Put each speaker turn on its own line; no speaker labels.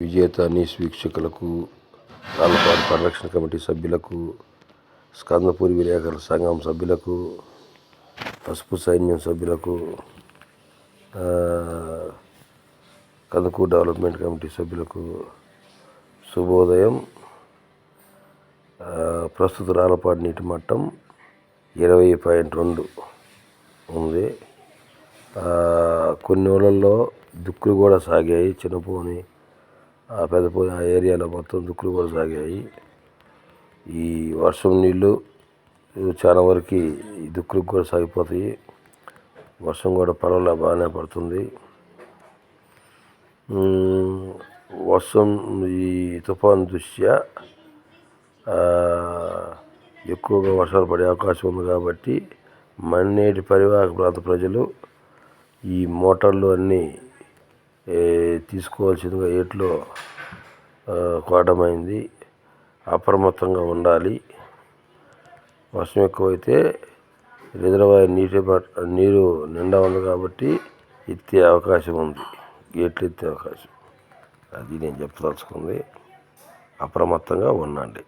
విజేత న్యూస్ వీక్షకులకు రాళ్ళపాడు పరిరక్షణ కమిటీ సభ్యులకు స్కందపూరి విలేకరుల సంఘం సభ్యులకు పసుపు సైన్యం సభ్యులకు ఆ, కందుకూరు డెవలప్మెంట్ కమిటీ సభ్యులకు శుభోదయం. ప్రస్తుత రాలపాడు నీటి మట్టం ఇరవై పాయింట్ రెండు ఉంది. కొన్ని ఊళ్ళల్లో దుక్కులు కూడా సాగాయి. చిన్నపోని ఆ పెద్దపోని ఆ ఏరియాలో మొత్తం దుక్కులు కూడా సాగాయి. ఈ వర్షం నీళ్ళు చాలా వరకు ఈ దుక్కులకు కూడా సాగిపోతాయి. వర్షం కూడా పర్వాలే బాగానే పడుతుంది. వర్షం ఈ తుఫాన్ దృష్ట్యా ఎక్కువగా వర్షాలు పడే అవకాశం ఉంది కాబట్టి మన్నేటి పరివాహక ప్రాంత ప్రజలు ఈ మోటార్లు అన్నీ తీసుకోవాల్సిందిగా ఏట్లో కోటమైంది. అప్రమత్తంగా ఉండాలి. వర్షం ఎక్కువైతే రిజర్వాయర్ నీటి నీరు నిండా ఉంది కాబట్టి ఎత్తే అవకాశం ఉంది. గేట్లు ఎత్తే అవకాశం. అది నేను చెప్పదలుచుకుంది. అప్రమత్తంగా ఉండండి.